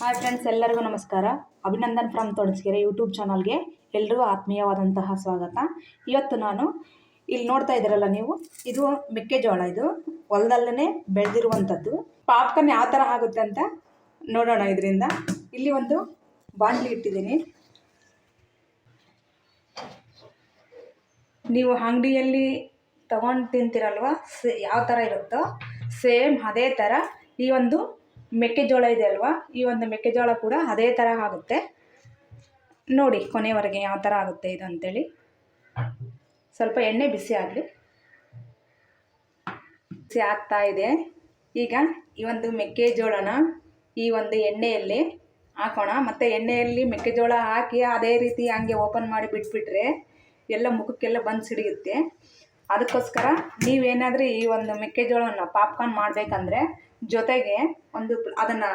Hi friends ಎಲ್ಲರಿಗೂ ನಮಸ್ಕಾರ. Abhinandan from ತೊಡಸ್ಗೆರೆ YouTube ಚಾನಲ್ಗೆ ಎಲ್ಲರಿಗೂ ಆತ್ಮೀಯವಾದಂತಹ ಸ್ವಾಗತ. ಇವತ್ತು ನಾನು ಇಲ್ಲಿ ನೋಡ್ತಾ ಇದ್ದೀರಲ್ಲ ನೀವು, ಇದು ಮೆಕ್ಕೆಜೋಳ ಇದು. ಹೊಲದಲ್ಲೇ ಬೆಳೆದಿರುವಂಥದ್ದು ಪಾಪ್ಕನ್ ಯಾವ ಥರ ಆಗುತ್ತೆ ಅಂತ ನೋಡೋಣ ಇದರಿಂದ. ಇಲ್ಲಿ ಒಂದು ಬಾಣಲಿ ಇಟ್ಟಿದ್ದೀನಿ. ನೀವು ಅಂಗಡಿಯಲ್ಲಿ ತಗೊಂಡು ತಿಂತೀರಲ್ವ? ಸೇ ಯಾವ ಥರ ಇರುತ್ತೋ? ಸೇಮ್ ಅದೇ ಥರ ಈ ಒಂದು ಮೆಕ್ಕೆಜೋಳ ಇದೆ ಅಲ್ವಾ? ಈ ಒಂದು ಮೆಕ್ಕೆಜೋಳ ಕೂಡ ಅದೇ ಥರ ಆಗುತ್ತೆ. ನೋಡಿ, ಕೊನೆವರೆಗೆ ಯಾವ ಥರ ಆಗುತ್ತೆ ಇದು ಅಂತೇಳಿ. ಸ್ವಲ್ಪ ಎಣ್ಣೆ ಬಿಸಿ ಆಗಲಿ. ಬಿಸಿ ಆಗ್ತಾ ಇದೆ. ಈಗ ಈ ಒಂದು ಮೆಕ್ಕೆಜೋಳನ ಈ ಒಂದು ಎಣ್ಣೆಯಲ್ಲಿ ಹಾಕೋಣ. ಮತ್ತು ಎಣ್ಣೆಯಲ್ಲಿ ಮೆಕ್ಕೆಜೋಳ ಹಾಕಿ ಅದೇ ರೀತಿ ಹಂಗೆ ಓಪನ್ ಮಾಡಿ ಬಿಟ್ಬಿಟ್ರೆ ಎಲ್ಲ ಮುಖಕ್ಕೆಲ್ಲ ಬಂದು ಸಿಡಿಯುತ್ತೆ. ಅದಕ್ಕೋಸ್ಕರ ನೀವೇನಾದರೂ ಈ ಒಂದು ಮೆಕ್ಕೆಜೋಳನ ಪಾಪ್ಕಾರ್ನ್ ಮಾಡಬೇಕಂದ್ರೆ ಜೊತೆಗೆ ಒಂದು ಅದನ್ನು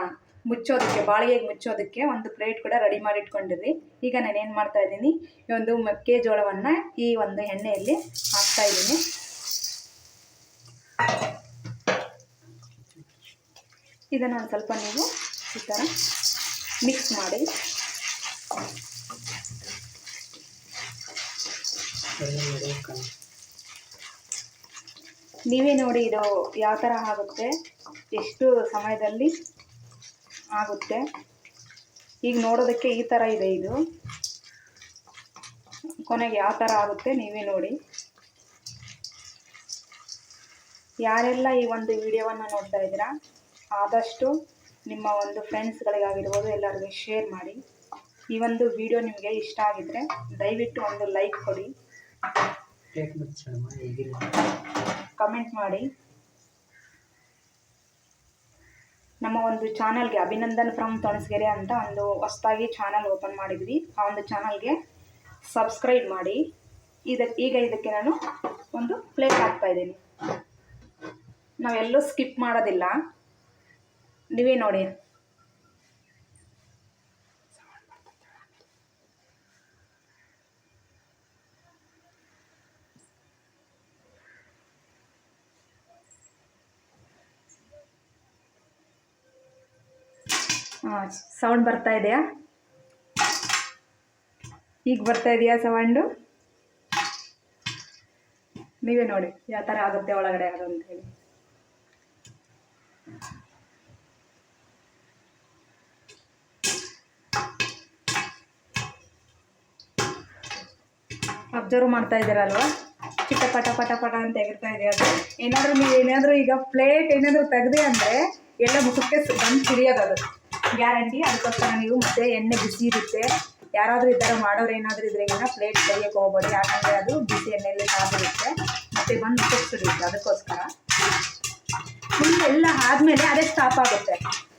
ಮುಚ್ಚೋದಕ್ಕೆ ಬಾಳಿಗೆಗೆ ಮುಚ್ಚೋದಕ್ಕೆ ಒಂದು ಪ್ಲೇಟ್ ಕೂಡ ರೆಡಿ ಮಾಡಿ ಇಟ್ಕೊಂಡಿರಿ ಈಗ ನಾನು ಏನು ಮಾಡ್ತಾ ಇದ್ದೀನಿ, ಈ ಒಂದು ಮೆಕ್ಕೆಜೋಳವನ್ನು ಈ ಒಂದು ಎಣ್ಣೆಯಲ್ಲಿ ಹಾಕ್ತಾ ಇದ್ದೀನಿ. ಇದನ್ನು ಒಂದು ಸ್ವಲ್ಪ ನೀವು ಈ ಥರ ಮಿಕ್ಸ್ ಮಾಡಿ. ನೀವೇ ನೋಡಿ ಇದು ಯಾವ ಥರ ಆಗುತ್ತೆ. ಎಷ್ಟು ಸಮಯದಲ್ಲಿ ಆಗುತ್ತೆ. ಈಗ ನೋಡೋದಕ್ಕೆ ಈ ಥರ ಇದೆ ಇದು. ಕೊನೆಗೆ ಯಾವ ಥರ ಆಗುತ್ತೆ ನೀವೇ ನೋಡಿ. ಯಾರೆಲ್ಲ ಈ ಒಂದು ವಿಡಿಯೋವನ್ನು ನೋಡ್ತಾ ಇದ್ದೀರಾ ಆದಷ್ಟು ನಿಮ್ಮ ಒಂದು ಫ್ರೆಂಡ್ಸ್ಗಳಿಗಾಗಿರ್ಬೋದು ಎಲ್ಲರಿಗೂ ಶೇರ್ ಮಾಡಿ. ಈ ಒಂದು ವಿಡಿಯೋ ನಿಮಗೆ ಇಷ್ಟ ಆಗಿದ್ರೆ ದಯವಿಟ್ಟು ಒಂದು ಲೈಕ್ ಕೊಡಿ. ಕಮೆಂಟ್ ಮಾಡಿ. ನಮ್ಮ ಒಂದು ಚಾನಲ್ಗೆ ಅಭಿನಂದನ್ ಫ್ರಮ್ ತೊಣಸ್ಗೆರೆ ಅಂತ ಒಂದು ಹೊಸದಾಗಿ ಚಾನಲ್ ಓಪನ್ ಮಾಡಿದ್ವಿ. ಆ ಒಂದು ಚಾನಲ್ಗೆ ಸಬ್ಸ್ಕ್ರೈಬ್ ಮಾಡಿ. ಇದಕ್ಕೆ ಈಗ ಇದಕ್ಕೆ ನಾನು ಒಂದು ಪ್ಲೇಟ್ ಹಾಕ್ತಾ ಇದ್ದೀನಿ. ನಾವೆಲ್ಲೂ ಸ್ಕಿಪ್ ಮಾಡೋದಿಲ್ಲ. ನೀವೇ ನೋಡಿ. ಸೌಂಡ್ ಬರ್ತಾ ಇದೆಯಾ? ಈಗ ಬರ್ತಾ ಇದೆಯಾ ಸೌಂಡು ನೀವೇ ನೋಡಿ, ಯಾವ ಥರ ಆಗುತ್ತೆ ಒಳಗಡೆ ಅದು ಅಂತ ಹೇಳಿ. ಅಬ್ಸರ್ವ್ ಮಾಡ್ತಾ ಇದ್ದೀರಲ್ವಾ? ಚಿಕ್ಕ ಪಟ ಪಟ ಪಟ ಅಂತ ಎಗಿರ್ತಾ ಇದೆ ಅದು? ಏನಾದರೂ ನೀವು ಏನಾದರೂ ಈಗ ಪ್ಲೇಟ್ ಏನಾದರೂ ತೆಗ್ದೆ ಅಂದರೆ ಎಲ್ಲ ಮುಖಕ್ಕೆ ಬಂದು ಸಿಡಿಯೋದು ಅದು. ಗ್ಯಾರಂಟಿ. ಅದಕ್ಕೋಸ್ಕರ ನೀವು ಮತ್ತೆ ಎಣ್ಣೆ ಬಿಸಿ ಇರುತ್ತೆ. ಯಾರಾದರೂ ಈ ಥರ ಮಾಡೋರು ಏನಾದರೂ ಇದ್ರೆ ಏನೋ ಪ್ಲೇಟ್ ಕೈಯಕ್ಕೆ ಹೋಗ್ಬೋದು ಯಾಕಂದರೆ ಅದು ಬಿಸಿ ಎಣ್ಣೆಯಲ್ಲಿ ಕಾದಿರುತ್ತೆ ಮತ್ತೆ ಬಂದು ಮುಖಕ್ಕೆ ಸಿಡಿಯುತ್ತೆ ಅದಕ್ಕೋಸ್ಕರ ಫುಲ್ ಎಲ್ಲ ಆದಮೇಲೆ ಅದೇ ಸ್ಟಾಪ್ ಆಗುತ್ತೆ.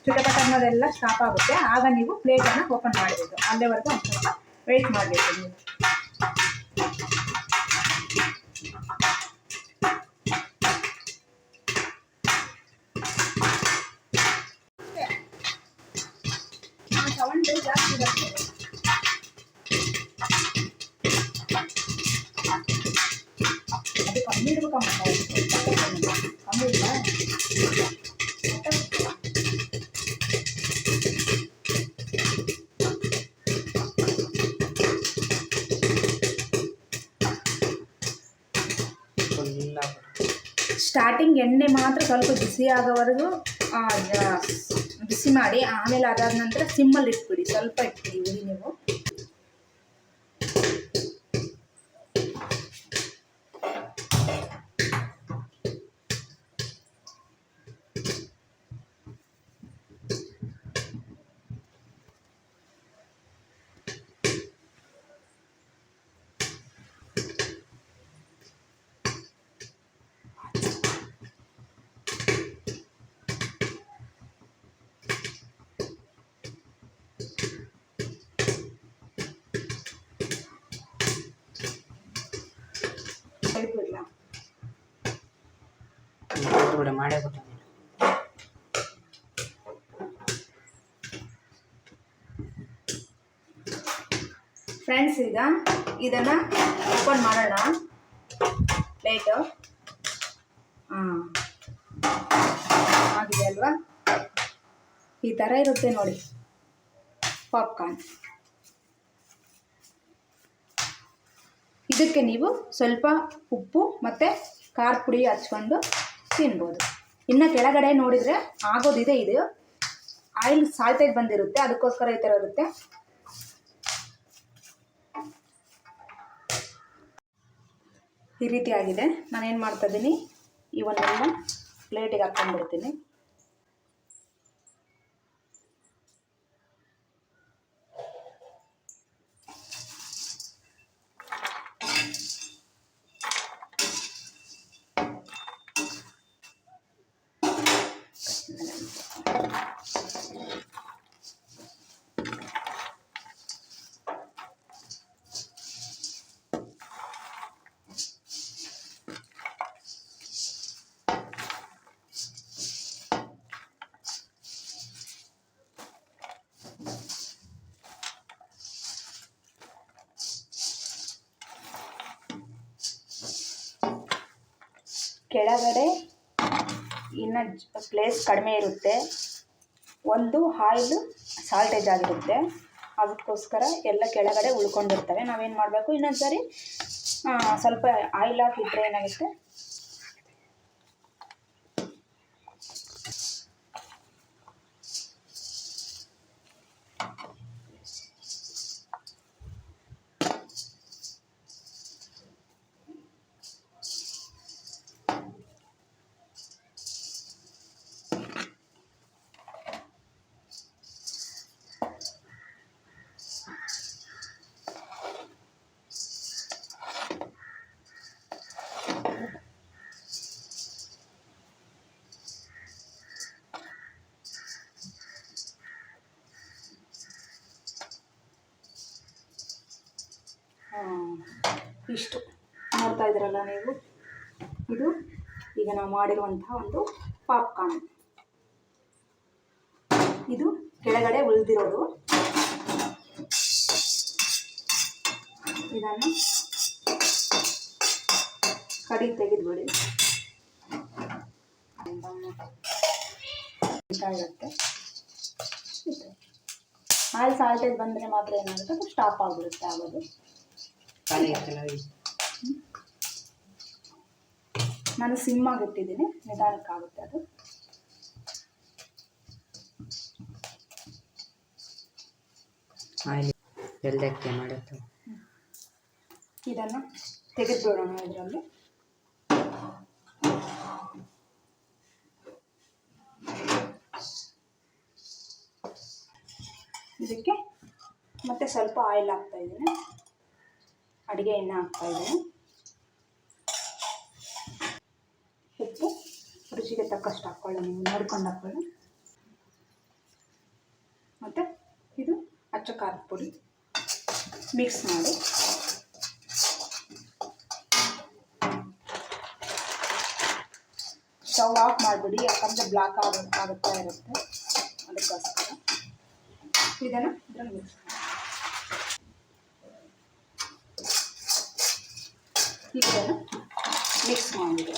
ಚುಟಪಟ ಅನ್ನೋದೆಲ್ಲ ಸ್ಟಾಪ್ ಆಗುತ್ತೆ. ಆಗ ನೀವು ಪ್ಲೇಟನ್ನು ಓಪನ್ ಮಾಡಬೇಕು ಅಲ್ಲಿವರೆಗೂ ಒಂದು ಸ್ವಲ್ಪ ವೆಯ್ಟ್ ಮಾಡಬೇಕು ನೀವು. ಸ್ಟಾರ್ಟಿಂಗ್ ಎಣ್ಣೆ ಮಾತ್ರ ಸ್ವಲ್ಪ ಬಿಸಿ ಆಗೋವರೆಗೂ ಬಿಸಿ ಮಾಡಿ, ಆಮೇಲೆ ಅದಾದ ನಂತರ ಸಿಮ್ಮಲ್ಲಿ ಇಟ್ಬಿಡಿ. ಸ್ವಲ್ಪ ಇಟ್ಬಿಡಿ ಉರಿ ನೀವು. ಬಿಡ ಮಾಡೇ ಬಿಟ್ಟು ಫ್ರೆಂಡ್ಸ್ ಈಗ ಇದನ್ನು ಓಪನ್ ಮಾಡೋಣ. ಪ್ಲೇಟು ಹಾಂ. ಆಗಿದೆ ಅಲ್ವಾ? ಈ ಥರ ಇರುತ್ತೆ ನೋಡಿ. ಪಾಪ್ಕಾರ್ನ್ ಇದಕ್ಕೆ ನೀವು ಸ್ವಲ್ಪ ಉಪ್ಪು ಮತ್ತು ಖಾರ ಪುಡಿ ಹಚ್ಕೊಂಡು ತಿನ್ಬೋದು ಇನ್ನು ಕೆಳಗಡೆ ನೋಡಿದರೆ ಆಗೋದಿದೆ ಇದು. ಆಯಿಲ್ ಸಾಲ್ಟೇಜ್ ಬಂದಿರುತ್ತೆ, ಅದಕ್ಕೋಸ್ಕರ ಈ ಥರ ಇರುತ್ತೆ. ಈ ರೀತಿ ಆಗಿದೆ ನಾನೇನು ಮಾಡ್ತಾ ಇದ್ದೀನಿ? ಇವನ್ನೆಲ್ಲ ಪ್ಲೇಟಿಗೆ ಹಾಕ್ಕೊಂಡ್ಬಿಡ್ತೀನಿ. ಕೆಳಗಡೆ ಇನ್ನು ಪ್ಲೇಸ್ ಕಡಿಮೆ ಇರುತ್ತೆ. ಒಂದು ಆಯಿಲು ಸಾಲ್ಟೇಜ್ ಆಗಿರುತ್ತೆ. ಅದಕ್ಕೋಸ್ಕರ ಎಲ್ಲ ಕೆಳಗಡೆ ಉಳ್ಕೊಂಡಿರ್ತವೆ. ನಾವೇನು ಮಾಡಬೇಕು? ಇನ್ನೊಂದು ಸಾರಿ ಸ್ವಲ್ಪ ಆಯಿಲ್ ಹಾಕಿದ್ರೆ ಏನಾಗುತ್ತೆ ಆ, ಇಷ್ಟು ನೋಡ್ತಾ ಇದ್ದೀರಲ್ಲ ನೀವು? ಇದು ಈಗ ನಾವು ಮಾಡಿರುವಂತಹ ಒಂದು ಪಾಪ್ಕಾರ್ನ್ ಇದು ಕೆಳಗಡೆ ಉಳಿದಿರೋದು. ಇದನ್ನು ಕಡಿ ತೆಗೆದುಬಿಡಿ. ಇರುತ್ತೆ. ಆಯಿಲ್ ಸಾಲ್ಟೇಜ್ ಬಂದರೆ ಮಾತ್ರ ಏನಾಗುತ್ತೆ? ಸ್ಟಾಪ್ ಆಗಿಬಿಡುತ್ತೆ ಆಗೋದು. ಖಾಲಿ ಐತಲ್ಲ ನಾನು ಸಿಮ್ಮಾಗಿ ಇಟ್ಟಿದ್ದೀನಿ ನಿಧಾನಕ್ಕಾಗುತ್ತೆ ಅದು. ಆಯಿಲ್ ಬೆಲ್ದಕ್ಕೆ ಮಾಡುತ್ತೆ. ಇದನ್ನು ತೆಗೆದುಬಿಡೋಣ ಇದರಲ್ಲಿ. ಇದಕ್ಕೆ ಮತ್ತೆ ಸ್ವಲ್ಪ ಆಯಿಲ್ ಹಾಕ್ತಾ ಇದ್ದೀನಿ. ಅಡುಗೆ ಎಣ್ಣೆ ಉಪ್ಪು ರುಚಿಗೆ ತಕ್ಕಷ್ಟು ಹಾಕ್ಕೊಳ್ಳಿ ನೀವು ನೋಡ್ಕೊಂಡು ಹಾಕ್ಕೊಳ್ಳಿ ಮತ್ತು ಇದು ಅಚ್ಚ ಖಾರದ ಪುಡಿ. ಮಿಕ್ಸ್ ಮಾಡಿ. ಸ್ಟವ್ ಆಫ್ ಮಾಡಿಬಿಡಿ, ಯಾಕಂದರೆ ಬ್ಲಾಕ್ ಆಗ ಆಗುತ್ತಾ ಇರುತ್ತೆ. ಅದಕ್ಕೋಸ್ಕರ. ಇದನ್ನು ಇದ್ರಲ್ಲಿ ಮಿಕ್ಸ್ ಇದನ್ನು ಮಿಕ್ಸ್ ಮಾಡಿಬಿಡಿ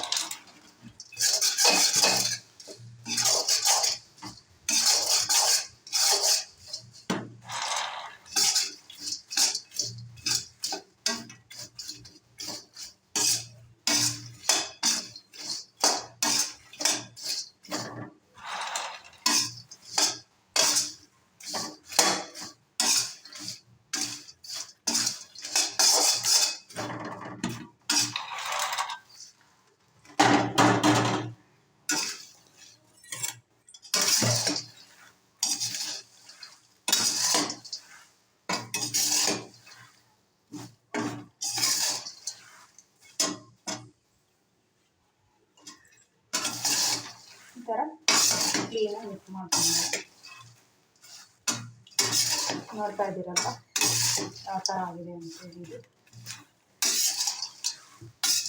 ಈ ಥರ ಕ್ಲೀನಾಗಿ ಮಿಕ್ಸ್ ಮಾಡ್ಕೊಂಡು ನೋಡ್ತಾ ಇದ್ದೀರಲ್ಲ ಯಾವ ಥರ ಆಗಿದೆ ಅಂತ ಹೇಳಿ.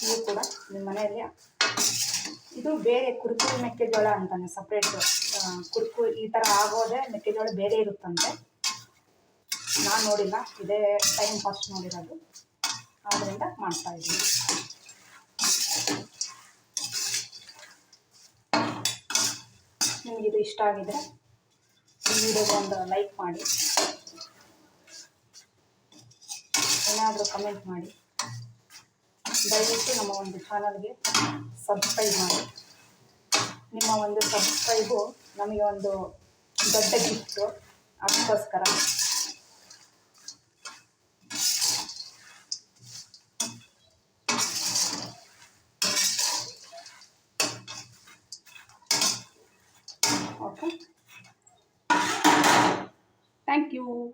ಇದು ಕೂಡ ನಿಮ್ಮ ಮನೆಯಲ್ಲಿ ಇದು ಬೇರೆ ಕುರ್ಕುರಿ ಮೆಕ್ಕೆಜೋಳ ಅಂತಾನೆ ಸಪ್ರೇಟ್ ಕುರ್ಕು ಈ ಥರ ಆಗೋದೆ ಮೆಕ್ಕೆಜೋಳ ಬೇರೆ ಇರುತ್ತಂತೆ. ನಾನು ನೋಡಿಲ್ಲ, ಇದೇ ಟೈಮ್ ಫಸ್ಟ್ ನೋಡಿರೋದು. ಆದ್ದರಿಂದ ಮಾಡ್ತಾ ಇದ್ದೀನಿ. ನಿಮಗಿದು ಇಷ್ಟ ಆಗಿದರೆ ಈ ವಿಡಿಯೋಗೆ ಒಂದು ಲೈಕ್ ಮಾಡಿ. ಏನಾದರೂ ಕಮೆಂಟ್ ಮಾಡಿ. ದಯವಿಟ್ಟು ನಮ್ಮ ಒಂದು ಚಾನಲ್ಗೆ ಸಬ್ಸ್ಕ್ರೈಬ್ ಮಾಡಿ. ನಿಮ್ಮ ಒಂದು ಸಬ್ಸ್ಕ್ರೈಬು ನಮಗೆ ಒಂದು ದೊಡ್ಡ ಗಿಫ್ಟು ಅದಕ್ಕೋಸ್ಕರ. Thank you.